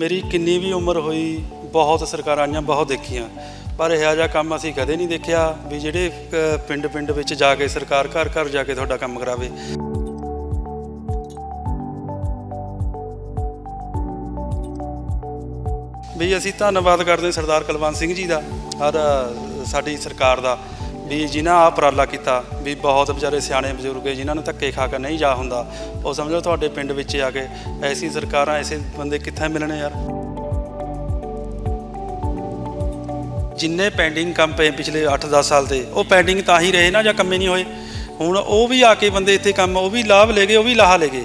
ਮੇਰੀ ਕਿੰਨੀ ਵੀ ਉਮਰ ਹੋਈ, ਬਹੁਤ ਸਰਕਾਰਾਂ ਆਈਆਂ, ਬਹੁਤ ਦੇਖੀਆਂ। ਪਰ ਇਹੋ ਜਿਹਾ ਕੰਮ ਅਸੀਂ ਕਦੇ ਨਹੀਂ ਦੇਖਿਆ ਵੀ ਜਿਹੜੇ ਪਿੰਡ ਪਿੰਡ ਵਿੱਚ ਜਾ ਕੇ ਸਰਕਾਰ ਘਰ ਘਰ ਜਾ ਕੇ ਤੁਹਾਡਾ ਕੰਮ ਕਰਾਵੇ। ਵੀ ਅਸੀਂ ਧੰਨਵਾਦ ਕਰਦੇ ਸਰਦਾਰ ਕੁਲਵੰਤ ਸਿੰਘ ਜੀ ਦਾ, ਔਰ ਸਾਡੀ ਸਰਕਾਰ ਦਾ। ਵੀ ਜਿਨ੍ਹਾਂ ਆ ਉਪਰਾਲਾ ਕੀਤਾ ਵੀ ਬਹੁਤ ਵਿਚਾਰੇ ਸਿਆਣੇ ਬਜ਼ੁਰਗ ਹੈ, ਜਿਨ੍ਹਾਂ ਨੂੰ ਧੱਕੇ ਖਾ ਕੇ ਨਹੀਂ ਜਾ ਹੁੰਦਾ। ਉਹ ਸਮਝੋ ਤੁਹਾਡੇ ਪਿੰਡ ਵਿੱਚ ਆ ਕੇ ਐਸੀ ਸਰਕਾਰਾਂ, ਐਸੇ ਬੰਦੇ ਕਿੱਥੇ ਮਿਲਣੇ ਯਾਰ? ਜਿੰਨੇ ਪੈਂਡਿੰਗ ਕੰਮ ਪਏ ਪਿਛਲੇ 8-10 ਸਾਲ ਦੇ, ਉਹ ਪੈਂਡਿੰਗ ਤਾਂ ਹੀ ਰਹੇ ਨਾ ਜਾਂ ਕੰਮੇ ਨਹੀਂ ਹੋਏ। ਹੁਣ ਉਹ ਵੀ ਆ ਕੇ ਬੰਦੇ ਇੱਥੇ ਕੰਮ, ਉਹ ਵੀ ਲਾਭ ਲੈ ਗਏ, ਉਹ ਵੀ ਲਾਹਾ ਲੈ ਗਏ।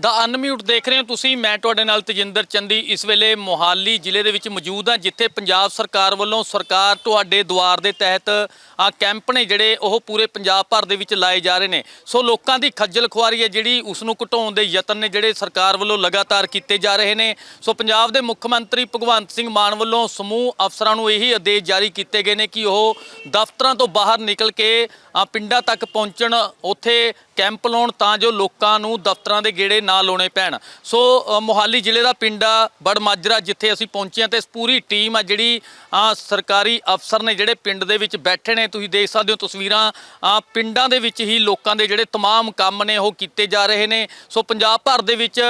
ਦਾ ਅਨਮਿਊਟ ਦੇਖ ਰਹੇ ਹੋ ਤੁਸੀਂ। ਮੈਂ ਤੁਹਾਡੇ ਨਾਲ ਤਜਿੰਦਰ ਚੰਦੀ। ਇਸ ਵੇਲੇ ਮੋਹਾਲੀ ਜ਼ਿਲ੍ਹੇ ਦੇ ਵਿੱਚ ਮੌਜੂਦ ਹਾਂ, ਜਿੱਥੇ ਪੰਜਾਬ ਸਰਕਾਰ ਵੱਲੋਂ ਸਰਕਾਰ ਤੁਹਾਡੇ ਦੁਆਰ ਦੇ ਤਹਿਤ ਆ ਕੈਂਪ ਨੇ ਜਿਹੜੇ ਉਹ ਪੂਰੇ ਪੰਜਾਬ ਭਰ ਦੇ ਵਿੱਚ ਲਾਏ ਜਾ ਰਹੇ ਨੇ। ਸੋ ਲੋਕਾਂ ਦੀ ਖੱਜਲ ਖੁਆਰੀ ਹੈ ਜਿਹੜੀ ਉਸ ਨੂੰ ਘਟਾਉਣ ਦੇ ਯਤਨ ਨੇ ਜਿਹੜੇ ਸਰਕਾਰ ਵੱਲੋਂ ਲਗਾਤਾਰ ਕੀਤੇ ਜਾ ਰਹੇ ਨੇ। ਸੋ ਪੰਜਾਬ ਦੇ ਮੁੱਖ ਮੰਤਰੀ ਭਗਵੰਤ ਸਿੰਘ ਮਾਨ ਵੱਲੋਂ ਸਮੂਹ ਅਫਸਰਾਂ ਨੂੰ ਇਹੀ ਆਦੇਸ਼ ਜਾਰੀ ਕੀਤੇ ਗਏ ਨੇ ਕਿ ਉਹ ਦਫ਼ਤਰਾਂ ਤੋਂ ਬਾਹਰ ਨਿਕਲ ਕੇ ਪਿੰਡਾਂ ਤੱਕ ਪਹੁੰਚਣ। ਉੱਥੇ ਕੈਂਪ ਲਾਉਣ ਤਾਂ ਜੋ ਲੋਕਾਂ ਨੂੰ ਦਫ਼ਤਰਾਂ ਦੇ ਗੇੜੇ ਨਾ ਲਾਉਣੇ ਪੈਣ ਸੋ ਅ, ਮੋਹਾਲੀ ਜ਼ਿਲ੍ਹੇ ਦਾ ਪਿੰਡ ਆ ਬੜਮਾਜਰਾ ਜਿੱਥੇ ਅਸੀਂ ਪਹੁੰਚੇ ਹਾਂ ਤੇ ਇਸ ਪੂਰੀ ਟੀਮ ਆ ਜਿਹੜੀ ਆ ਸਰਕਾਰੀ ਅਫਸਰ ਨੇ ਜਿਹੜੇ ਪਿੰਡ ਦੇ ਵਿੱਚ ਬੈਠੇ ਨੇ ਤੁਸੀਂ ਦੇਖ ਸਕਦੇ ਹੋ ਤਸਵੀਰਾਂ ਆ ਪਿੰਡਾਂ ਦੇ ਵਿੱਚ ਹੀ ਲੋਕਾਂ ਦੇ ਜਿਹੜੇ तमाम ਕੰਮ ਨੇ ਉਹ ਕੀਤੇ ਜਾ ਰਹੇ ਨੇ ਸੋ ਪੰਜਾਬ ਭਰ ਦੇ ਵਿੱਚ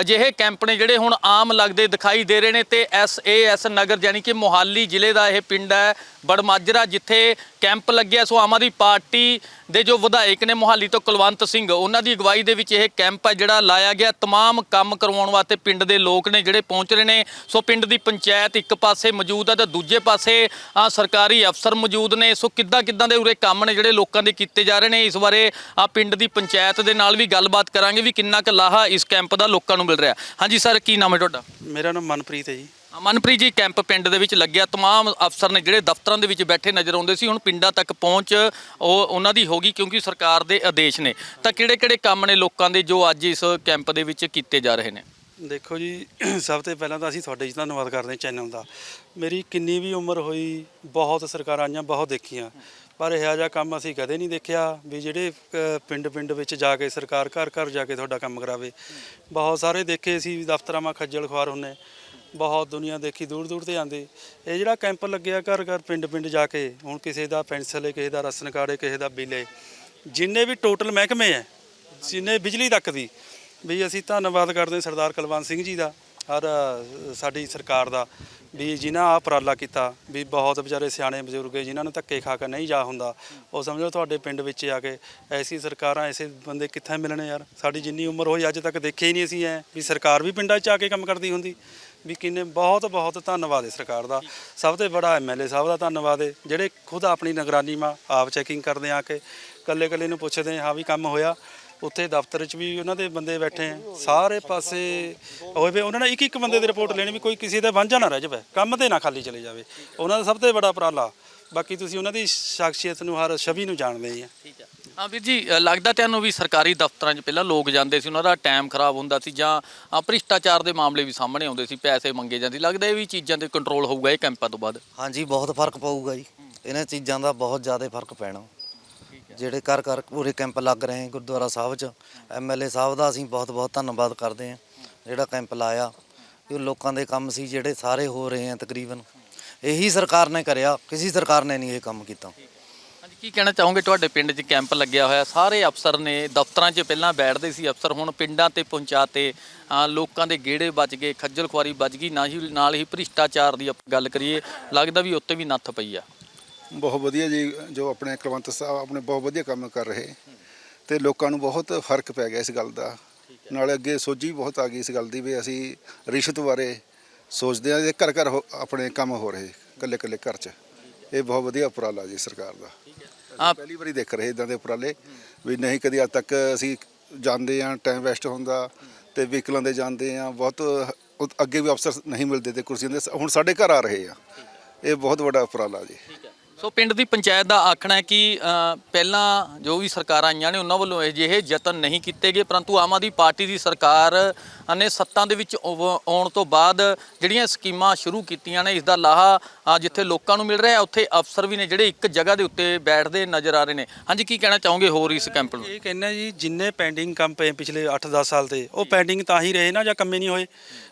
ਅਜਿਹੇ ਕੈਂਪ ਨੇ ਜਿਹੜੇ ਹੁਣ ਆਮ ਲੱਗਦੇ ਦਿਖਾਈ ਦੇ ਰਹੇ ਨੇ ਤੇ ਐਸ ਏ ਐਸ ਨਗਰ ਯਾਨੀ ਕਿ ਮੋਹਾਲੀ ਜ਼ਿਲ੍ਹੇ ਦਾ ਇਹ ਪਿੰਡ ਹੈ ਬੜਮਾਜਰਾ ਜਿੱਥੇ ਕੈਂਪ ਲੱਗਿਆ ਸੋ ਆਮ ਆਦਮੀ ਪਾਰਟੀ ਦੇ ਜੋ ਵਿਧਾਇਕ ਨੇ ਮੋਹਾਲੀ ਤੋਂ ਕੁਲਵੰਤ ਸਿੰਘ ਉਹਨਾਂ ਦੀ ਅਗਵਾਈ ਦੇ ਵਿੱਚ ਇਹ ਕੈਂਪ ਹੈ ਜਿਹੜਾ ਲਾਇਆ ਗਿਆ तमाम ਕੰਮ ਕਰਵਾਉਣ ਵਾਸਤੇ ਪਿੰਡ ਦੇ ਲੋਕ ਨੇ ਜਿਹੜੇ ਪਹੁੰਚ ਰਹੇ ਨੇ ਸੋ ਪਿੰਡ ਦੀ ਪੰਚਾਇਤ ਇੱਕ ਪਾਸੇ ਮੌਜੂਦ ਹੈ ਤੇ ਦੂਜੇ ਪਾਸੇ ਆ ਸਰਕਾਰੀ ਅਫਸਰ ਮੌਜੂਦ ਨੇ ਸੋ ਕਿੱਦਾਂ ਕਿੱਦਾਂ ਦੇ ਉਰੇ ਕੰਮ ਨੇ ਜਿਹੜੇ ਲੋਕਾਂ ਦੇ ਕੀਤੇ ਜਾ ਰਹੇ ਨੇ ਇਸ ਬਾਰੇ ਆ ਪਿੰਡ ਦੀ ਪੰਚਾਇਤ ਦੇ ਨਾਲ ਵੀ ਗੱਲਬਾਤ ਕਰਾਂਗੇ ਵੀ ਕਿੰਨਾ ਕੁ ਲਾਹਾ ਇਸ ਕੈਂਪ ਦਾ ਲੋਕਾਂ ਨੂੰ ਮਿਲ ਰਿਹਾ ਹਾਂਜੀ ਸਰ ਕੀ ਨਾਮ ਹੈ ਤੁਹਾਡਾ ਮੇਰਾ ਨਾਮ ਮਨਪ੍ਰੀਤ ਹੈ ਜੀ ਮਨਪ੍ਰੀਤ ਜੀ ਕੈਂਪ ਪਿੰਡ ਦੇ ਵਿੱਚ ਲੱਗਿਆ तमाम ਅਫਸਰ ਨੇ ਜਿਹੜੇ ਦਫ਼ਤਰਾਂ ਦੇ ਵਿੱਚ ਬੈਠੇ ਨਜ਼ਰ ਆਉਂਦੇ ਸੀ ਹੁਣ ਪਿੰਡਾਂ ਤੱਕ ਪਹੁੰਚ ਉਹ ਉਹਨਾਂ ਦੀ ਹੋ ਗਈ ਕਿਉਂਕਿ ਸਰਕਾਰ ਦੇ ਆਦੇਸ਼ ਨੇ ਤਾਂ ਕਿਹੜੇ-ਕਿਹੜੇ ਕੰਮ ਨੇ ਲੋਕਾਂ ਦੇ ਜੋ ਅੱਜ ਇਸ ਕੈਂਪ ਦੇ ਵਿੱਚ ਕੀਤੇ ਜਾ ਰਹੇ ਨੇ ਦੇਖੋ ਜੀ ਸਭ ਤੋਂ ਪਹਿਲਾਂ ਤਾਂ ਅਸੀਂ ਤੁਹਾਡੇ ਜੀ ਧੰਨਵਾਦ ਕਰਦੇ ਹਾਂ ਚੈਨਲ ਦਾ ਮੇਰੀ ਕਿੰਨੀ ਵੀ ਉਮਰ ਹੋਈ ਬਹੁਤ ਸਰਕਾਰਾਂ ਆਈਆਂ ਬਹੁਤ ਦੇਖੀਆਂ ਪਰ ਇਹੋ ਜਿਹਾ ਕੰਮ ਅਸੀਂ ਕਦੇ ਨਹੀਂ ਦੇਖਿਆ ਵੀ ਜਿਹੜੇ ਪਿੰਡ ਪਿੰਡ ਵਿੱਚ ਜਾ ਕੇ ਸਰਕਾਰ ਘਰ ਘਰ ਜਾ ਕੇ ਤੁਹਾਡਾ ਕੰਮ ਕਰਾਵੇ ਬਹੁਤ ਸਾਰੇ ਦੇਖੇ ਸੀ ਦਫ਼ਤਰਾਂ 'ਮਾ ਖੱਜਲ ਖੁਆਰ ਹੁੰਨੇ ਬਹੁਤ ਦੁਨੀਆ ਦੇਖੀ, ਦੂਰ ਦੂਰ ਤੇ ਆਂਦੇ ਇਹ ਜਿਹੜਾ ਕੈਂਪ ਲੱਗਿਆ ਘਰ ਘਰ, ਪਿੰਡ ਪਿੰਡ ਜਾ ਕੇ, ਹੁਣ ਕਿਸੇ ਦਾ ਪੈਨਸਲ ਹੈ ਕਿਸੇ ਦਾ ਰਾਸ਼ਨ ਕਾਰਡ ਹੈ ਕਿਸੇ ਦਾ ਬਿੱਲ ਹੈ ਜਿੰਨੇ ਵੀ ਟੋਟਲ ਮਹਿਕਮੇ ਹੈ ਜਿੰਨੇ ਬਿਜਲੀ ਤੱਕ ਦੀ, ਵੀ ਅਸੀਂ ਧੰਨਵਾਦ ਕਰਦੇ ਹਾਂ ਸਰਦਾਰ ਕੁਲਵੰਤ ਸਿੰਘ ਜੀ ਦਾ ਔਰ ਸਾਡੀ ਸਰਕਾਰ ਦਾ, ਵੀ ਜਿਨ੍ਹਾਂ ਆ ਉਪਰਾਲਾ ਕੀਤਾ, ਵੀ ਬਹੁਤ ਵਿਚਾਰੇ ਸਿਆਣੇ ਬਜ਼ੁਰਗ ਹੈ ਜਿਨ੍ਹਾਂ ਨੂੰ ਧੱਕੇ ਖਾ ਕੇ ਨਹੀਂ ਜਾ ਹੁੰਦਾ। ਉਹ ਸਮਝੋ ਤੁਹਾਡੇ ਪਿੰਡ ਵਿੱਚ ਆ ਕੇ, ਐਸੀ ਸਰਕਾਰਾਂ, ਐਸੇ ਬੰਦੇ ਕਿੱਥੇ ਮਿਲਣੇ ਯਾਰ? ਸਾਡੀ ਜਿੰਨੀ ਉਮਰ ਹੋਈ, ਅੱਜ ਤੱਕ ਦੇਖੇ ਹੀ ਨਹੀਂ ਅਸੀਂ ਐ, ਵੀ ਸਰਕਾਰ ਵੀ ਪਿੰਡਾਂ 'ਚ ਆ ਕੇ ਕੰਮ ਕਰਦੀ ਹੁੰਦੀ। ਵੀ ਕਿੰਨੇ ਬਹੁਤ ਬਹੁਤ ਧੰਨਵਾਦ ਹੈ ਸਰਕਾਰ ਦਾ। ਸਭ ਤੋਂ ਬੜਾ ਐਮਐਲਏ ਸਾਹਿਬ ਦਾ ਧੰਨਵਾਦ ਹੈ। ਜਿਹੜੇ ਖੁਦ ਆਪਣੀ ਨਿਗਰਾਨੀ ਮਾ ਆਪ ਚੈਕਿੰਗ ਕਰਦੇ ਆ ਕੇ ਕੱਲੇ ਕੱਲੇ ਨੂੰ ਪੁੱਛਦੇ ਹਾਂ ਵੀ ਕੰਮ ਹੋਇਆ? ਉੱਥੇ ਦਫ਼ਤਰ 'ਚ ਵੀ ਉਹਨਾਂ ਦੇ ਬੰਦੇ ਬੈਠੇ ਆ। ਸਾਰੇ ਪਾਸੇ ਹੋਏ ਵੇ ਉਹਨਾਂ ਨੇ ਇੱਕ ਇੱਕ ਬੰਦੇ ਦੀ ਰਿਪੋਰਟ ਲੈਣੀ ਵੀ ਕੋਈ ਕਿਸੇ ਦਾ ਵਾਂਝਾ ਨਾ ਰਹਿ ਜਾਵੇ। ਕੰਮ ਤੇ ਨਾ ਖਾਲੀ ਚਲੇ ਜਾਵੇ। ਉਹਨਾਂ ਦਾ ਸਭ ਤੋਂ ਬੜਾ ਉਪਰਾਲਾ। ਬਾਕੀ ਤੁਸੀਂ ਉਹਨਾਂ ਦੀ ਸ਼ਖਸੀਅਤ ਨੂੰ ਹਰ ਛਵੀ ਨੂੰ ਜਾਣਦੇ ਆ। ਠੀਕ ਹੈ ਹਾਂ ਵੀਰ ਜੀ ਅ, ਲੱਗਦਾ ਤੁਹਾਨੂੰ ਵੀ ਸਰਕਾਰੀ ਦਫ਼ਤਰਾਂ 'ਚ ਪਹਿਲਾਂ ਲੋਕ ਜਾਂਦੇ ਸੀ ਉਹਨਾਂ ਦਾ ਟਾਈਮ ਖਰਾਬ ਹੁੰਦਾ ਸੀ ਜਾਂ ਅ, ਭ੍ਰਿਸ਼ਟਾਚਾਰ ਦੇ ਮਾਮਲੇ ਵੀ ਸਾਹਮਣੇ ਆਉਂਦੇ ਸੀ ਪੈਸੇ ਮੰਗੇ ਜਾਂਦੇ ਲੱਗਦਾ ਇਹ ਵੀ ਚੀਜ਼ਾਂ ਤੇ ਕੰਟਰੋਲ ਹੋਊਗਾ ਇਹ ਕੈਂਪਾਂ ਤੋਂ ਬਾਅਦ? ਹਾਂਜੀ ਬਹੁਤ ਫ਼ਰਕ ਪਊਗਾ ਜੀ। ਇਹਨਾਂ ਚੀਜ਼ਾਂ ਦਾ ਬਹੁਤ ਜ਼ਿਆਦਾ ਫ਼ਰਕ ਪੈਣਾ। ਜਿਹੜੇ ਘਰ ਘਰ ਪੂਰੇ ਕੈਂਪ ਲੱਗ ਰਹੇ ਗੁਰਦੁਆਰਾ ਸਾਹਿਬ 'ਚ ਐਮਐਲਏ ਸਾਹਿਬ ਦਾ ਅਸੀਂ ਬਹੁਤ ਬਹੁਤ ਧੰਨਵਾਦ ਕਰਦੇ ਹਾਂ ਜਿਹੜਾ ਕੈਂਪ ਲਾਇਆ। ਇਹ ਲੋਕਾਂ ਦੇ ਕੰਮ ਸੀ ਜਿਹੜੇ ਸਾਰੇ ਹੋ ਰਹੇ ਆ ਤਕਰੀਬਨ। ਇਹੀ ਸਰਕਾਰ ਨੇ ਕਰਿਆ ਕਿਸੇ ਸਰਕਾਰ ਨੇ ਨਹੀਂ ਇਹ ਕੰਮ ਕੀਤਾ। ਕੀ ਕਹਿਣਾ ਚਾਹੋਗੇ? ਤੁਹਾਡੇ ਪਿੰਡ 'ਚ ਕੈਂਪ ਲੱਗਿਆ ਹੋਇਆ। ਸਾਰੇ ਅਫਸਰ ਨੇ ਦਫ਼ਤਰਾਂ 'ਚ ਪਹਿਲਾਂ ਬੈਠਦੇ ਸੀ ਅਫਸਰ। ਹੁਣ ਪਿੰਡਾਂ ਤੇ ਪਹੁੰਚਾਤੇ ਲੋਕਾਂ ਦੇ ਗੇੜੇ ਬਚ ਗਏ। ਖੱਜਲ ਖੁਆਰੀ ਬਚ ਗਈ। ਨਾ ਹੀ ਨਾਲ ਹੀ ਭ੍ਰਿਸ਼ਟਾਚਾਰ ਦੀ ਆਪਾਂ ਗੱਲ ਕਰੀਏ ਲੱਗਦਾ ਵੀ ਉੱਤੇ ਵੀ ਨੱਥ ਪਈ ਆ। ਬਹੁਤ ਵਧੀਆ ਜੀ। ਜੋ ਆਪਣੇ ਕੁਲਵੰਤ ਸਾਹਿਬ ਆਪਣੇ ਬਹੁਤ ਵਧੀਆ ਕੰਮ ਕਰ ਰਹੇ। ਤੇ ਲੋਕਾਂ ਨੂੰ ਬਹੁਤ ਫ਼ਰਕ ਪੈ ਗਿਆ ਇਸ ਗੱਲ ਦਾ। ਨਾਲੇ ਅੱਗੇ ਸੋਝੀ ਬਹੁਤ ਆ ਗਈ ਇਸ ਗੱਲ ਦੀ ਵੀ ਅਸੀਂ ਰਿਸ਼ਵਤ ਬਾਰੇ ਸੋਚਦੇ ਆ ਜੇ ਘਰ ਘਰ ਆਪਣੇ ਕੰਮ ਹੋ ਰਹੇ। ਕੱਲੇ ਕੱਲੇ ਘਰ 'ਚ। ਇਹ ਬਹੁਤ ਵਧੀਆ ਉਪਰਾਲਾ ਜੀ ਸਰਕਾਰ ਦਾ। ਆ ਪਹਿਲੀ ਵਾਰੀ ਦੇਖ ਰਹੇ ਇਦਾਂ ਦੇ ਉਪਰਾਲੇ ਵੀ ਨਹੀਂ ਕਦੀ ਅੱਜ ਤੱਕ ਅਸੀਂ ਜਾਂਦੇ ਆ ਟਾਈਮ ਵੇਸਟ ਹੁੰਦਾ ਤੇ ਵਹੀਕਲਾਂ ਦੇ ਜਾਂਦੇ ਆ ਬਹੁਤ ਅੱਗੇ ਵੀ ਅਫਸਰ ਨਹੀਂ ਮਿਲਦੇ ਤੇ ਕੁਰਸੀਆਂ ਦੇ ਹੁਣ ਸਾਡੇ ਘਰ ਆ ਰਹੇ ਆ। ਇਹ ਬਹੁਤ ਵੱਡਾ ਉਪਰਾਲਾ ਜੀ। ਸੋ ਪਿੰਡ ਦੀ ਪੰਚਾਇਤ ਦਾ ਆਖਣਾ ਹੈ ਕਿ ਅ, ਪਹਿਲਾਂ ਜੋ ਵੀ ਸਰਕਾਰਾਂ ਆਈਆਂ ਨੇ ਉਹਨਾਂ ਵੱਲੋਂ ਅਜਿਹੇ ਯਤਨ ਨਹੀਂ ਕੀਤੇ ਗਏ ਪਰੰਤੂ ਆਮ ਆਦਮੀ ਪਾਰਟੀ ਦੀ ਸਰਕਾਰ ਨੇ ਸੱਤਾਂ ਦੇ ਵਿੱਚ ਆਉ- ਆਉਣ ਤੋਂ ਬਾਅਦ ਜਿਹੜੀਆਂ ਸਕੀਮਾਂ ਸ਼ੁਰੂ ਕੀਤੀਆਂ ਨੇ ਇਸ ਦਾ ਲਾਹਾ ਅ, ਜਿੱਥੇ ਲੋਕਾਂ ਨੂੰ ਮਿਲ ਰਿਹਾ ਉੱਥੇ ਅਫਸਰ ਵੀ ਨੇ ਜਿਹੜੇ ਇੱਕ ਜਗ੍ਹਾ ਦੇ ਉੱਤੇ ਬੈਠਦੇ ਨਜ਼ਰ ਆ ਰਹੇ ਨੇ। ਹਾਂਜੀ ਕੀ ਕਹਿਣਾ ਚਾਹੋਗੇ ਹੋਰ ਇਸ ਕੈਂਪ ਨੂੰ? ਇਹ ਕਹਿੰਦੇ ਜੀ ਜਿੰਨੇ ਪੈਂਡਿੰਗ ਕੰਮ ਪਏ ਪਿਛਲੇ 8-10 ਸਾਲ ਤੇ ਉਹ ਪੈਂਡਿੰਗ ਤਾਂ ਹੀ ਰਹੇ ਨਾ ਜਾਂ ਕੰਮੇ ਨਹੀਂ ਹੋਏ।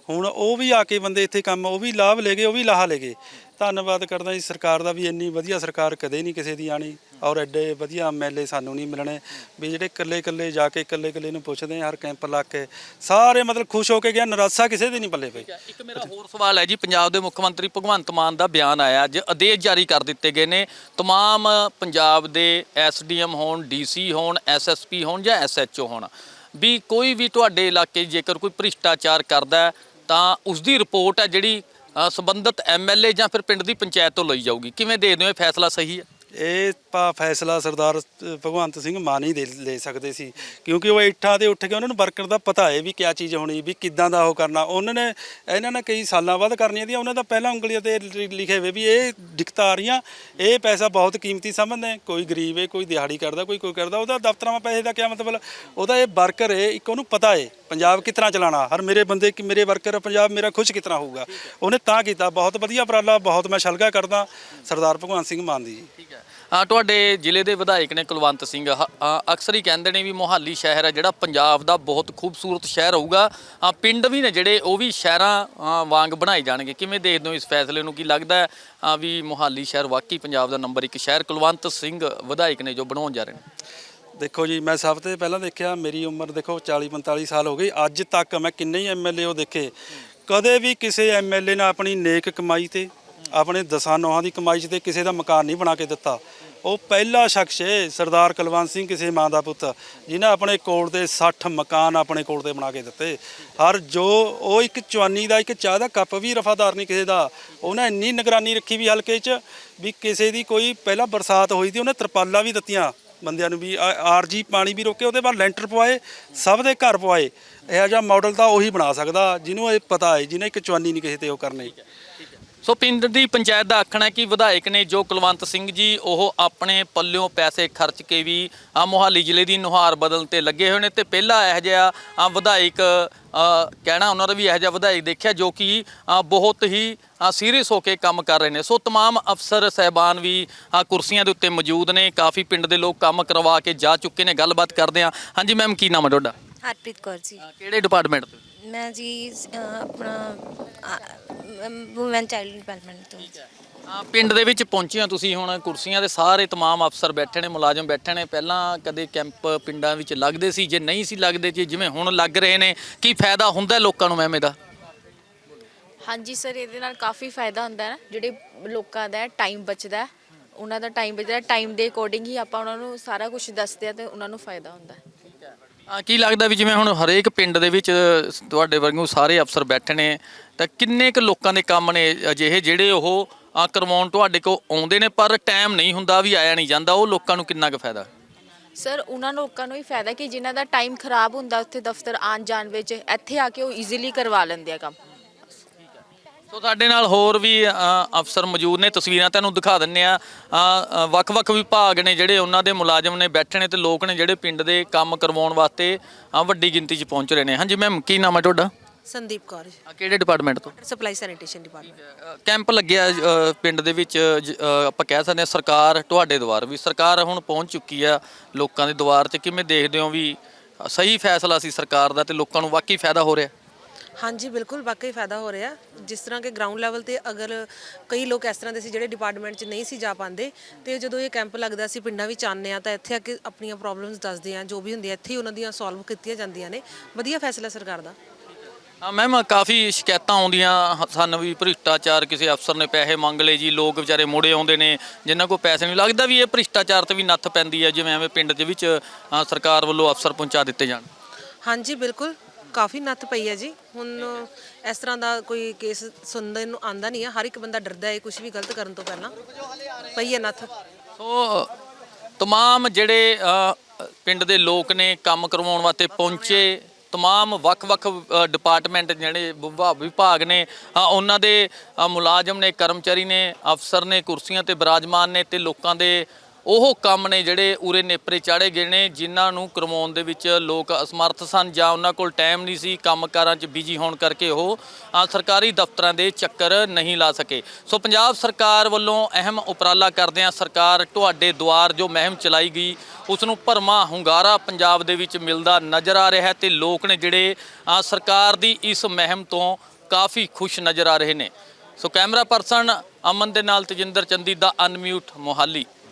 ਹੁਣ ਉਹ ਵੀ ਆ ਕੇ ਬੰਦੇ ਇੱਥੇ ਕੰਮ ਉਹ ਵੀ ਲਾਭ ਲੈ ਗਏ ਉਹ ਵੀ ਲਾਹਾ ਲੈ ਗਏ ਧੰਨਵਾਦ ਕਰਦਾ ਜੀ ਸਰਕਾਰ ਦਾ ਵੀ ਇੰਨੀ ਵਧੀਆ ਸਰਕਾਰ ਕਦੇ ਨਹੀਂ ਕਿਸੇ ਦੀ ਆਣੀ ਔਰ ਐਡੇ ਵਧੀਆ ਐਮਐਲਏ ਸਾਨੂੰ ਨਹੀਂ ਮਿਲਣੇ ਵੀ ਜਿਹੜੇ ਇਕੱਲੇ ਇਕੱਲੇ ਜਾ ਕੇ ਇਕੱਲੇ ਇਕੱਲੇ ਨੂੰ ਪੁੱਛਦੇ ਆ ਹਰ ਕੈਂਪ ਲਾ ਕੇ ਸਾਰੇ ਮਤਲਬ ਖੁਸ਼ ਹੋ ਕੇ ਗਿਆ ਨਿਰਾਸ਼ਾ ਕਿਸੇ ਦੀ ਨਹੀਂ ਪੱਲੇ ਪਈ ਇੱਕ ਮੇਰਾ ਹੋਰ ਸਵਾਲ ਹੈ ਜੀ ਪੰਜਾਬ ਦੇ ਮੁੱਖ ਮੰਤਰੀ ਭਗਵੰਤ ਮਾਨ ਦਾ ਬਿਆਨ ਆਇਆ ਅੱਜ ਆਦੇਸ਼ ਜਾਰੀ ਕਰ ਦਿੱਤੇ ਗਏ ਨੇ तमाम ਪੰਜਾਬ ਦੇ ਐਸਡੀਐਮ ਹੋਣ ਡੀਸੀ ਹੋਣ ਐਸਐਸਪੀ ਹੋਣ ਜਾਂ ਐਸਐਚਓ ਹੋਣ ਵੀ ਕੋਈ ਵੀ ਤੁਹਾਡੇ ਇਲਾਕੇ 'ਚ ਜੇਕਰ ਕੋਈ ਭ੍ਰਿਸ਼ਟਾਚਾਰ ਕਰਦਾ ਹੈ, ਤਾਂ ਉਸ ਦੀ ਰਿਪੋਰਟ ਹੈ ਜਿਹੜੀ ਅ, ਸੰਬੰਧਿਤ ਐਮਐਲਏ ਜਾਂ ਫਿਰ ਪਿੰਡ ਦੀ ਪੰਚਾਇਤ ਤੋਂ ਲਈ ਜਾਊਗੀ। ਕਿਵੇਂ ਦੇ ਦਿਓ ਇਹ ਫੈਸਲਾ ਸਹੀ ਹੈ? ਇਹ ਪਾ ਫੈਸਲਾ ਸਰਦਾਰ ਭਗਵੰਤ ਸਿੰਘ ਮਾਨ ਹੀ ਦੇ ਲੈ ਸਕਦੇ ਸੀ। ਕਿਉਂਕਿ ਉਹ ਇੱਠਾਂ ਤੇ ਉੱਠ ਕੇ ਉਹਨਾਂ ਨੂੰ ਵਰਕਰ ਦਾ ਪਤਾ ਹੈ ਵੀ ਕਿਆ ਚੀਜ਼ ਹੋਣੀ, ਵੀ ਕਿੱਦਾਂ ਦਾ ਉਹ ਕਰਨਾ। ਉਹਨਾਂ ਨੇ, ਇਹਨਾਂ ਨੇ ਕਈ ਸਾਲਾਂ ਬਾਅਦ ਕਰਨੀਆਂ ਦੀਆਂ, ਉਹਨਾਂ ਦਾ ਪਹਿਲਾਂ ਉਂਗਲੀਆਂ ਤੇ ਲਿ- ਲਿਖੇ ਹੋਏ ਵੀ ਇਹ ਦਿੱਕਤਾਂ ਆ ਰਹੀਆਂ ਇਹ ਪੈਸਾ ਬਹੁਤ ਕੀਮਤੀ ਸਮਝਦੇ ਕੋਈ ਗਰੀਬ ਹੈ, ਕੋਈ ਦਿਹਾੜੀ ਕਰਦਾ, ਕੋਈ ਕੋਈ ਕਰਦਾ, ਉਹਦਾ ਦਫ਼ਤਰਾਂ ਵਿੱਚ ਪੈਸੇ ਦਾ ਕਿਆ ਮਤਲਬ? ਉਹਦਾ ਇਹ ਵਰਕਰ ਹੈ, ਇੱਕ ਉਹਨੂੰ ਪਤਾ ਹੈ, ਪੰਜਾਬ ਕਿਸ ਤਰ੍ਹਾਂ ਚਲਾਣਾ ਹਰ ਮੇਰੇ ਬੰਦੇ ਕਿ ਮੇਰੇ ਵਰਕਰ, ਪੰਜਾਬ ਮੇਰਾ ਖੁਸ਼ ਕਿਸ ਤਰ੍ਹਾਂ ਹੋਊਗਾ। ਉਹਨੇ ਤਾਂ ਕੀਤਾ, ਬਹੁਤ ਵਧੀਆ ਉਪਰਾਲਾ, ਬਹੁਤ ਮੈਂ ਸ਼ਲਾਘਾ ਕਰਦਾ। ਸਰਦਾਰ ਭਗਵੰਤ ਸਿੰਘ ਮਾਨ ਦੀ ਜੀ। ਠੀਕ ਹੈ। ਤੁਹਾਡੇ ਜ਼ਿਲ੍ਹੇ ਦੇ ਵਿਧਾਇਕ ਨੇ ਕੁਲਵੰਤ ਸਿੰਘ, ਹ- ਅਕਸਰ ਹੀ ਕਹਿੰਦੇ ਨੇ ਵੀ ਮੋਹਾਲੀ ਸ਼ਹਿਰ ਹੈ ਜਿਹੜਾ ਪੰਜਾਬ ਦਾ ਬਹੁਤ ਖੂਬਸੂਰਤ ਸ਼ਹਿਰ ਹੋਊਗਾ। ਆ ਪਿੰਡ ਵੀ ਨੇ ਜਿਹੜੇ, ਉਹ ਵੀ ਸ਼ਹਿਰਾਂ ਵਾਂਗ ਬਣਾਏ ਜਾਣਗੇ। ਕਿਵੇਂ ਦੇਖਦੇ ਹੋ ਇਸ ਫੈਸਲੇ ਨੂੰ? ਕੀ ਲੱਗਦਾ ਵੀ ਮੋਹਾਲੀ ਸ਼ਹਿਰ ਵਾਕਈ ਪੰਜਾਬ ਦਾ ਨੰਬਰ 1 ਸ਼ਹਿਰ? ਕੁਲਵੰਤ ਸਿੰਘ ਵਿਧਾਇਕ ਨੇ ਜੋ ਬਣਾਉਣ ਜਾ ਰਹੇ ਨੇ। ਦੇਖੋ ਜੀ, ਮੈਂ ਸਭ ਤੋਂ ਪਹਿਲਾਂ ਦੇਖਿਆ, ਮੇਰੀ ਉਮਰ ਦੇਖੋ 40 45 ਸਾਲ ਹੋ ਗਈ। ਅੱਜ ਤੱਕ ਮੈਂ ਕਿੰਨੇ ਹੀ ਐਮਐਲਏ ਉਹ ਦੇਖੇ। ਕਦੇ ਵੀ ਕਿਸੇ ਐਮਐਲਏ ਨੇ ਆਪਣੀ ਨੇਕ ਕਮਾਈ ਤੇ, ਆਪਣੇ ਦਸਾਂ ਨੌਹਾਂ ਦੀ ਕਮਾਈ 'ਚ ਤੇ ਕਿਸੇ ਦਾ ਮਕਾਨ ਨਹੀਂ ਬਣਾ ਕੇ ਦਿੱਤਾ। ਉਹ ਪਹਿਲਾ ਸ਼ਖਸ ਹੈ ਸਰਦਾਰ ਕੁਲਵੰਤ ਸਿੰਘ ਕਿਸੇ ਮਾਂ ਦਾ ਪੁੱਤ, ਜਿਹਨੇ ਆਪਣੇ ਕੋਲ ਦੇ 60 ਮਕਾਨ ਆਪਣੇ ਕੋਲ ਤੇ ਬਣਾ ਕੇ ਦਿੱਤੇ। ਹਰ ਜੋ ਉਹ ਇੱਕ ਚਵਾਨੀ ਦਾ, ਇੱਕ ਚਾਹ ਦਾ ਕੱਪ ਵੀ ਰਫਾਦਾਰ ਨਹੀਂ ਕਿਸੇ ਦਾ, ਉਹਨੇ ਇੰਨੀ ਨਿਗਰਾਨੀ ਰੱਖੀ ਵੀ ਹਲਕੇ 'ਚ ਵੀ ਕਿਸੇ ਦੀ ਕੋਈ ਪਹਿਲਾਂ ਬਰਸਾਤ ਹੋਈ ਸੀ, ਉਹਨੇ ਤਰਪਾਲਾਂ ਵੀ ਦਿੱਤੀਆਂ ਬੰਦਿਆਂ ਨੂੰ ਵੀ, ਆ- ਆਰਜੀ ਪਾਣੀ ਵੀ ਰੋਕੇ, ਉਹਦੇ ਬਾਅਦ ਲੈਂਟਰ ਪਵਾਏ, ਸਭ ਦੇ ਘਰ ਪਵਾਏ। ਇਹੋ ਜਿਹਾ ਮਾਡਲ ਤਾਂ ਉਹੀ ਬਣਾ ਸਕਦਾ, ਜਿਹਨੂੰ ਇਹ ਪਤਾ ਹੈ, ਜਿਹਨੇ ਇੱਕ ਚਵਾਨੀ ਨਹੀਂ ਕਿਸੇ ਤੇ ਉਹ ਕਰਨੀ। ਸੋ ਪਿੰਡ ਦੀ ਪੰਚਾਇਤ ਦਾ ਆਖਣਾ ਹੈ ਕਿ ਵਿਧਾਇਕ ਨੇ ਜੋ ਕੁਲਵੰਤ ਸਿੰਘ ਜੀ ਉਹ ਆਪਣੇ ਪੱਲਿਓਂ ਪੈਸੇ ਖਰਚ ਕੇ ਵੀ ਆ ਮੋਹਾਲੀ ਜ਼ਿਲ੍ਹੇ ਦੀ ਨੁਹਾਰ ਬਦਲਣ ਤੇ ਲੱਗੇ ਹੋਏ ਨੇ ਤੇ ਪਹਿਲਾ ਇਹੋ ਜਿਹਾ ਆ ਵਿਧਾਇਕ ਅ, ਕਹਿਣਾ ਉਹਨਾਂ ਦਾ ਵੀ ਇਹੋ ਜਿਹਾ ਵਿਧਾਇਕ ਦੇਖਿਆ ਜੋ ਕਿ ਅ, ਬਹੁਤ ਹੀ ਸੀਰੀਅਸ ਹੋ ਕੇ ਕੰਮ ਕਰ ਰਹੇ ਨੇ ਸੋ तमाम ਅਫਸਰ ਸਹਿਬਾਨ ਵੀ ਆ ਕੁਰਸੀਆਂ ਦੇ ਉੱਤੇ ਮੌਜੂਦ ਨੇ ਕਾਫੀ ਪਿੰਡ ਦੇ ਲੋਕ ਕੰਮ ਕਰਵਾ ਕੇ ਜਾ ਚੁੱਕੇ ਨੇ ਗੱਲਬਾਤ ਕਰਦੇ ਆ ਹਾਂਜੀ ਮੈਮ ਕੀ ਨਾਮ ਹੈ ਤੁਹਾਡਾ ਹਰਪ੍ਰੀਤ ਕੌਰ ਜੀ ਅ, ਕਿਹੜੇ ਡਿਪਾਰਟਮੈਂਟ ਤੋਂ ਮੈਂ ਜੀ ਅਹ, ਆਪਣਾ ਵੂਮਨ ਚਾਈਲਡ ਡਿਵੈਲਪਮੈਂਟ ਤੋਂ ਆ ਪਿੰਡ ਦੇ ਵਿੱਚ ਪਹੁੰਚੇ ਹੋ ਤੁਸੀਂ ਹੁਣ ਕੁਰਸੀਆਂ ਦੇ ਸਾਰੇ तमाम ਅਫਸਰ ਬੈਠੇ ਨੇ ਮੁਲਾਜ਼ਮ ਬੈਠੇ ਨੇ ਪਹਿਲਾਂ ਕਦੇ ਕੈਂਪ ਪਿੰਡਾਂ ਵਿੱਚ ਲੱਗਦੇ ਸੀ ਜੇ ਨਹੀਂ ਸੀ ਲੱਗਦੇ ਜੀ ਜਿਵੇਂ ਹੁਣ ਲੱਗ ਰਹੇ ਨੇ ਕੀ ਫਾਇਦਾ ਹੁੰਦਾ ਹੈ ਲੋਕਾਂ ਨੂੰ ਮੈਮ ਇਹਦਾ ਹਾਂਜੀ ਸਰ ਇਹਦੇ ਨਾਲ ਕਾਫੀ ਫਾਇਦਾ ਹੁੰਦਾ ਹੈ ਨਾ ਜਿਹੜੇ ਲੋਕਾਂ ਦਾ ਟਾਈਮ ਬਚਦਾ ਹੈ ਉਹਨਾਂ ਦਾ ਟਾਈਮ ਬਚਦਾ ਟਾਈਮ ਦੇ ਅਕੋਰਡਿੰਗ ਹੀ ਆਪਾਂ ਉਹਨਾਂ ਨੂੰ ਸਾਰਾ ਕੁਝ ਦੱਸਦੇ ਆ ਤੇ ਉਹਨਾਂ ਨੂੰ ਫਾਇਦਾ ਹੁੰਦਾ ਹੈ ਆ ਕੀ ਲੱਗਦਾ ਵੀ ਜਿਵੇਂ ਹੁਣ ਹਰੇਕ ਪਿੰਡ ਦੇ ਵਿੱਚ ਤੁਹਾਡੇ ਵਰਗੂ ਸਾਰੇ ਅਫਸਰ ਬੈਠੇ ਨੇ, ਤਾਂ ਕਿੰਨੇ ਕੁ ਲੋਕਾਂ ਦੇ ਕੰਮ ਨੇ ਅਜਿਹੇ ਜਿਹੜੇ ਉਹ ਆ ਕਰਵਾਉਣ ਤੁਹਾਡੇ ਕੋਲ ਆਉਂਦੇ ਨੇ, ਪਰ ਟਾਈਮ ਨਹੀਂ ਹੁੰਦਾ ਵੀ ਆਇਆ ਨਹੀਂ ਜਾਂਦਾ, ਉਹ ਲੋਕਾਂ ਨੂੰ ਕਿੰਨਾ ਕੁ ਫਾਇਦਾ? ਸਰ, ਉਹਨਾਂ ਲੋਕਾਂ ਨੂੰ ਹੀ ਫਾਇਦਾ ਕਿ ਜਿਨ੍ਹਾਂ ਦਾ ਟਾਈਮ ਖਰਾਬ ਹੁੰਦਾ, ਉੱਥੇ ਦਫ਼ਤਰ ਆਉਣ ਜਾਣ ਵਿੱਚ ਇੱਥੇ ਆ ਕੇ ਉਹ ਈਜ਼ੀਲੀ ਕਰਵਾ ਲੈਂਦੇ ਆ ਕੰਮ। ਸੋ ਸਾਡੇ ਨਾਲ ਹੋਰ ਵੀ ਅ, ਅਫਸਰ ਮੌਜੂਦ ਨੇ ਤਸਵੀਰਾਂ ਤੁਹਾਨੂੰ ਦਿਖਾ ਦਿੰਨੇ ਆ। ਵੱਖ-ਵੱਖ ਵਿਭਾਗ ਨੇ ਜਿਹੜੇ ਉਹਨਾਂ ਦੇ ਮੁਲਾਜ਼ਮ ਨੇ ਬੈਠੇ ਨੇ ਤੇ ਲੋਕ ਨੇ ਜਿਹੜੇ ਪਿੰਡ ਦੇ ਕੰਮ ਕਰਵਾਉਣ ਵਾਸਤੇ ਅ, ਵੱਡੀ ਗਿਣਤੀ 'ਚ ਪਹੁੰਚ ਰਹੇ ਨੇ। ਹਾਂਜੀ ਮੈਮ ਕੀ ਨਾਮ ਹੈ ਤੁਹਾਡਾ? ਸੰਦੀਪ ਕੌਰ ਅ, ਕਿਹੜੇ ਡਿਪਾਰਟਮੈਂਟ ਤੋਂ? ਸਪਲਾਈ ਸੈਨੀਟੇਸ਼ਨ ਡਿਪਾਰਟਮੈਂਟ ਅ, ਕੈਂਪ ਲੱਗਿਆ ਅ, ਪਿੰਡ ਦੇ ਵਿੱਚ ਜ- ਅ, ਆਪਾਂ ਕਹਿ ਸਕਦੇ ਹਾਂ ਸਰਕਾਰ ਤੁਹਾਡੇ ਦੁਆਰ ਵੀ ਸਰਕਾਰ ਹੁਣ ਪਹੁੰਚ ਚੁੱਕੀ ਆ ਲੋਕਾਂ ਦੇ ਦੁਆਰ 'ਚ। ਕਿਵੇਂ ਦੇਖਦੇ ਹੋ ਵੀ ਅ, ਸਹੀ ਫੈਸਲਾ ਸੀ ਸਰਕਾਰ ਦਾ ਤੇ ਲੋਕਾਂ ਨੂੰ ਵਾਕਈ ਫਾਇਦਾ ਹੋ ਰਿਹਾ? ਹਾਂਜੀ ਬਿਲਕੁਲ ਵਾਕਈ ਫਾਇਦਾ ਹੋ ਰਿਹਾ। ਜਿਸ ਤਰ੍ਹਾਂ ਕਿ ਗਰਾਊਂਡ ਲੈਵਲ ਤੇ ਅਗਰ ਕਈ ਲੋਕ ਇਸ ਤਰ੍ਹਾਂ ਦੇ ਸੀ ਜਿਹੜੇ ਡਿਪਾਰਟਮੈਂਟ 'ਚ ਨਹੀਂ ਸੀ ਜਾ ਪਾਉਂਦੇ ਤੇ ਜਦੋਂ ਇਹ ਕੈਂਪ ਲੱਗਦਾ ਸੀ ਪਿੰਡਾਂ ਵਿੱਚ ਆਉਂਦੇ ਆ ਤਾਂ ਇੱਥੇ ਆ ਕੇ ਆਪਣੀਆਂ ਪ੍ਰੋਬਲਮਸ ਦੱਸਦੇ ਆ ਜੋ ਵੀ ਹੁੰਦੀ ਆ ਇੱਥੇ ਹੀ ਉਹਨਾਂ ਦੀਆਂ ਸੋਲਵ ਕੀਤੀਆਂ ਜਾਂਦੀਆਂ ਨੇ। ਵਧੀਆ ਫੈਸਲਾ ਸਰਕਾਰ ਦਾ। ਹਾਂ ਮੈਮ ਕਾਫੀ ਸ਼ਿਕਾਇਤਾਂ ਆਉਂਦੀਆਂ ਸਾਨੂੰ ਵੀ ਭ੍ਰਿਸ਼ਟਾਚਾਰ ਕਿਸੇ ਅਫਸਰ ਨੇ ਪੈਸੇ ਮੰਗ ਲਏ ਜੀ ਲੋਕ ਵਿਚਾਰੇ ਮੁੜੇ ਆਉਂਦੇ ਨੇ ਜਿਨ੍ਹਾਂ ਕੋਲ ਪੈਸੇ ਨਹੀਂ। ਲੱਗਦਾ ਵੀ ਇਹ ਭ੍ਰਿਸ਼ਟਾਚਾਰ ਤੇ ਵੀ ਨੱਥ ਪੈਂਦੀ ਹੈ ਜਿਵੇਂ ਐਵੇਂ ਪਿੰਡ ਦੇ ਵਿੱਚ ਅ, ਸਰਕਾਰ ਵੱਲੋਂ ਅਫਸਰ ਪਹੁੰਚਾ ਦਿੱਤੇ ਜਾਣ। ਹਾਂਜੀ ਬਿਲਕੁਲ। ਕਾਫੀ ਨੱਥ ਪਈ ਹੈ ਜੀ। ਹੁਣ ਇਸ ਤਰ੍ਹਾਂ ਦਾ ਕੋਈ ਕੇਸ ਸੁਣਨ ਨੂੰ ਆਂਦਾ ਨਹੀਂ ਹੈ। ਹਰ ਇੱਕ ਬੰਦਾ ਡਰਦਾ ਹੈ ਕੁਝ ਵੀ ਗਲਤ ਕਰਨ ਤੋਂ ਪਹਿਲਾਂ। ਪਈ ਹੈ ਨੱਥ। ਸੋ ਤਮਾਮ ਜਿਹੜੇ ਅ, ਪਿੰਡ ਦੇ ਲੋਕ ਨੇ ਕੰਮ ਕਰਵਾਉਣ ਵਾਸਤੇ ਪਹੁੰਚੇ। ਤਮਾਮ ਵੱਖ-ਵੱਖ ਅ, ਡਿਪਾਰਟਮੈਂਟ ਜਿਹੜੇ ਵਿਭਾ- ਵਿਭਾਗ ਨੇ ਅ, ਉਹਨਾਂ ਦੇ ਅ, ਮੁਲਾਜ਼ਮ ਨੇ ਕਰਮਚਾਰੀ ਨੇ ਅਫਸਰ ਨੇ ਕੁਰਸੀਆਂ ਤੇ ਬਿਰਾਜਮਾਨ ਨੇ ਤੇ ਲੋਕਾਂ ਦੇ ਉਹ ਕੰਮ ਨੇ ਜਿਹੜੇ ਉਰੇ ਨੇਪਰੇ ਚਾੜੇ ਗਏ ਨੇ, ਜਿਨ੍ਹਾਂ ਨੂੰ ਕਰਵਾਉਣ ਦੇ ਵਿੱਚ ਲੋਕ ਅਸਮਰਥ ਸਨ ਜਾਂ ਉਹਨਾਂ ਕੋਲ ਟਾਈਮ ਨਹੀਂ ਸੀ, ਕੰਮਕਾਰਾਂ 'ਚ ਬਿਜ਼ੀ ਹੋਣ ਕਰਕੇ ਉਹ ਸਰਕਾਰੀ ਦਫ਼ਤਰਾਂ ਦੇ ਚੱਕਰ ਨਹੀਂ ਲਾ ਸਕੇ। ਸੋ ਪੰਜਾਬ ਸਰਕਾਰ ਵੱਲੋਂ ਅਹਿਮ ਉਪਰਾਲਾ ਕਰਦਿਆਂ ਸਰਕਾਰ ਤੁਹਾਡੇ ਦੁਆਰ ਜੋ ਮਹਿਮ ਚਲਾਈ ਗਈ ਉਸ ਨੂੰ ਭਰਮਾ ਹੁੰਗਾਰਾ ਪੰਜਾਬ ਦੇ ਵਿੱਚ ਮਿਲਦਾ ਨਜ਼ਰ ਆ ਰਿਹਾ ਹੈ ਤੇ ਲੋਕ ਨੇ ਜਿਹੜੇ ਸਰਕਾਰ ਦੀ ਇਸ ਮਹਿਮ ਤੋਂ ਕਾਫੀ ਖੁਸ਼ ਨਜ਼ਰ ਆ ਰਹੇ ਨੇ। ਸੋ ਕੈਮਰਾ ਪਰਸਨ ਅਮਨ ਦੇ ਨਾਲ ਤਜਿੰਦਰ ਚੰਦੀ ਦਾ ਅਨਮਿਊਟ ਮੋਹਾਲੀ।